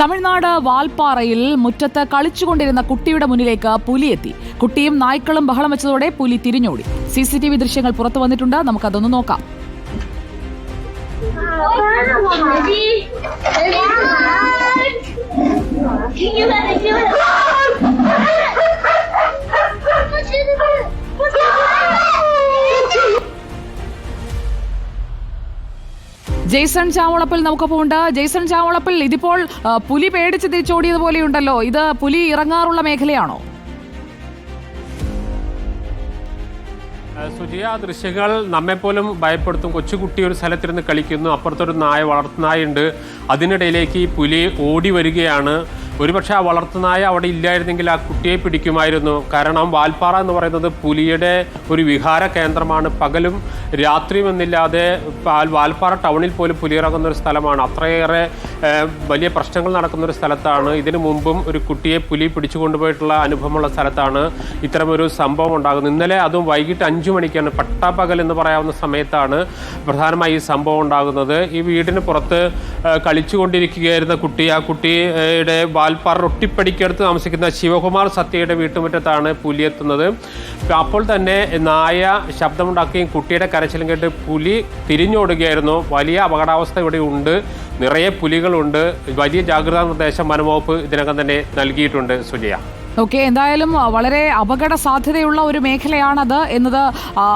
തമിഴ്നാട് വാൽപ്പാറയിൽ മുറ്റത്ത് കളിച്ചുകൊണ്ടിരുന്ന കുട്ടിയുടെ മുന്നിലേക്ക് പുലിയെത്തി കുട്ടിയും നായ്ക്കളും ബഹളം വെച്ചതോടെ പുലി തിരിഞ്ഞോടി. സി സി ടി വി ദൃശ്യങ്ങൾ പുറത്തു വന്നിട്ടുണ്ട്. നമുക്കതൊന്ന് നോക്കാം. you? ജെയ്സൺ ചാവളപ്പിൽ നമുക്കൊപ്പം ഉണ്ട് ജെയ്സൺ ചാവളപ്പിൽ ഇതിപ്പോൾ പുലി പേടിച്ച് തിരിച്ചോടിയത് പോലെയുണ്ടല്ലോ. ഇത് പുലി ഇറങ്ങാറുള്ള മേഖലയാണോ? സുജിയ ദൃശ്യങ്ങൾ നമ്മെപ്പോലും ഭയപ്പെടുത്തും. കൊച്ചുകുട്ടി ഒരു സ്ഥലത്തിരുന്ന് കളിക്കുന്നു. അപ്പുറത്തൊരു നായ വളർത്തുനായുണ്ട് അതിനിടയിലേക്ക് പുലി ഓടി വരികയാണ്. ഒരുപക്ഷെ ആ വളർത്തുനായ അവിടെ ഇല്ലായിരുന്നെങ്കിൽ ആ കുട്ടിയെ പിടിക്കുമായിരുന്നു. കാരണം വാൽപ്പാറ എന്ന് പറയുന്നത് പുലിയുടെ ഒരു വിഹാര കേന്ദ്രമാണ്. പകലും രാത്രിയും എന്നില്ലാതെ വാൽപ്പാറ ടൗണിൽ പോലും പുലിയിറങ്ങുന്ന ഒരു സ്ഥലമാണ്. അത്രയേറെ വലിയ പ്രശ്നങ്ങൾ നടക്കുന്ന ഒരു സ്ഥലത്താണ്. ഇതിനു മുമ്പും ഒരു കുട്ടിയെ പുലി പിടിച്ചു കൊണ്ടുപോയിട്ടുള്ള അനുഭവമുള്ള സ്ഥലത്താണ് ഇത്തരമൊരു സംഭവം ഉണ്ടാകുന്നത്. ഇന്നലെ അതും വൈകിട്ട് അഞ്ചു മണിക്കാണ് പട്ടാപ്പകൽ എന്ന് പറയാവുന്ന സമയത്താണ് പ്രധാനമായി ഈ സംഭവം ഉണ്ടാകുന്നത്. ഈ വീടിന് പുറത്ത് കളിച്ചുകൊണ്ടിരിക്കുകയായിരുന്ന കുട്ടി ആ കുട്ടിയുടെ വാൽപ്പാറ ഒട്ടിപ്പടിക്കടുത്ത് താമസിക്കുന്ന ശിവകുമാർ സത്യയുടെ വീട്ടുമുറ്റത്താണ് പുലി എത്തുന്നത്. അപ്പോൾ തന്നെ നായ ശബ്ദമുണ്ടാക്കുകയും കുട്ടിയുടെ കരച്ചിലും കേട്ട് പുലി തിരിഞ്ഞോടുകയായിരുന്നു. വലിയ അപകടാവസ്ഥ ഇവിടെ ഉണ്ട്. നിറയെ പുലികളുണ്ട് വലിയ ജാഗ്രതാ നിർദ്ദേശം വനംവകുപ്പ് ഇതിനകം തന്നെ നൽകിയിട്ടുണ്ട് സുജയ. ഓക്കെ എന്തായാലും വളരെ അപകട സാധ്യതയുള്ള ഒരു മേഖലയാണത് എന്നത്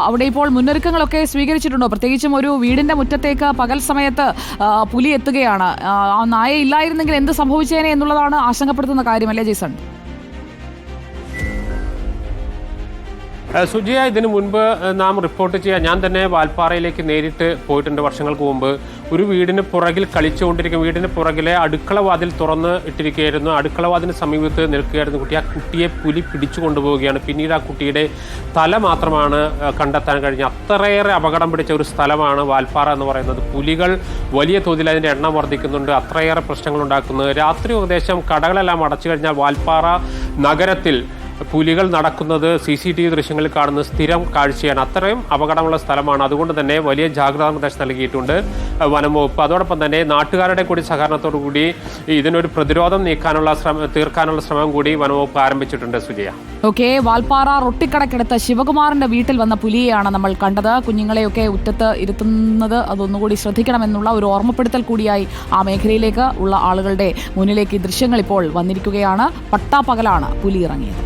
അവിടെ ഇപ്പോൾ മുന്നൊരുക്കങ്ങളൊക്കെ സ്വീകരിച്ചിട്ടുണ്ടോ? പ്രത്യേകിച്ചും ഒരു വീടിന്റെ മുറ്റത്തേക്ക് പകൽ സമയത്ത് പുലി എത്തുകയാണ്. ആ, നായ ഇല്ലായിരുന്നെങ്കിൽ എന്ത് സംഭവിച്ചേനെ എന്നുള്ളതാണ് ആശങ്കപ്പെടുത്തുന്ന കാര്യമല്ലേ ജെയ്സൺ? സുജിയ ഇതിനു മുൻപ് നാം റിപ്പോർട്ട് ചെയ്യാൻ ഞാൻ തന്നെ വാൽപ്പാറയിലേക്ക് നേരിട്ട് പോയിട്ടുണ്ട് വർഷങ്ങൾക്ക് മുമ്പ്. ഒരു വീടിന് പുറകിൽ കളിച്ചുകൊണ്ടിരിക്കും വീടിന് പുറകിലെ അടുക്കളവാതിൽ തുറന്ന് ഇട്ടിരിക്കുകയായിരുന്നു. അടുക്കള വാതിന് സമീപത്ത് നിൽക്കുകയായിരുന്നു കുട്ടി. ആ കുട്ടിയെ പുലി പിടിച്ചു കൊണ്ടുപോവുകയാണ്. പിന്നീട് ആ കുട്ടിയുടെ തല മാത്രമാണ് കണ്ടെത്താൻ കഴിഞ്ഞത്. അത്രയേറെ അപകടം പിടിച്ച ഒരു സ്ഥലമാണ് വാൽപ്പാറ എന്ന് പറയുന്നത്. പുലികൾ വലിയ തോതിൽ അതിന്റെ എണ്ണം വർദ്ധിക്കുന്നുണ്ട്. അത്രയേറെ പ്രശ്നങ്ങൾ ഉണ്ടാക്കുന്നത് രാത്രി ഏകദേശം കടകളെല്ലാം അടച്ചു കഴിഞ്ഞാൽ വാൽപ്പാറ നഗരത്തിൽ പുലികൾ നടക്കുന്നത് സി സി ടി വി ദൃശ്യങ്ങളിൽ കാണുന്ന സ്ഥിരം കാഴ്ചയാണ്. അത്രയും അപകടമുള്ള സ്ഥലമാണ്. അതുകൊണ്ട് തന്നെ വലിയ ജാഗ്രതാ നിർദ്ദേശം നൽകിയിട്ടുണ്ട്. വനം വകുപ്പ് അതോടൊപ്പം തന്നെ നാട്ടുകാരുടെ കൂടി സഹകരണത്തോടു കൂടി ഇതിനൊരു പ്രതിരോധം നീക്കാനുള്ള ശ്രമം തീർക്കാനുള്ള ശ്രമം കൂടി വനംവകുപ്പ് ആരംഭിച്ചിട്ടുണ്ട് സുജയ. ഓക്കെ വാൽപ്പാറ റൊട്ടിക്കടക്കടുത്ത് ശിവകുമാറിന്റെ വീട്ടിൽ വന്ന പുലിയെയാണ് നമ്മൾ കണ്ടത്. കുഞ്ഞുങ്ങളെയൊക്കെ ഉറ്റത്ത് ഇരുത്തുന്നത് അതൊന്നുകൂടി ശ്രദ്ധിക്കണമെന്നുള്ള ഒരു ഓർമ്മപ്പെടുത്തൽ കൂടിയായി ആ മേഖലയിലേക്ക് ഉള്ള ആളുകളുടെ മുന്നിലേക്ക് ദൃശ്യങ്ങൾ ഇപ്പോൾ വന്നിരിക്കുകയാണ്. പട്ടാപ്പകലാണ് പുലി ഇറങ്ങിയത്.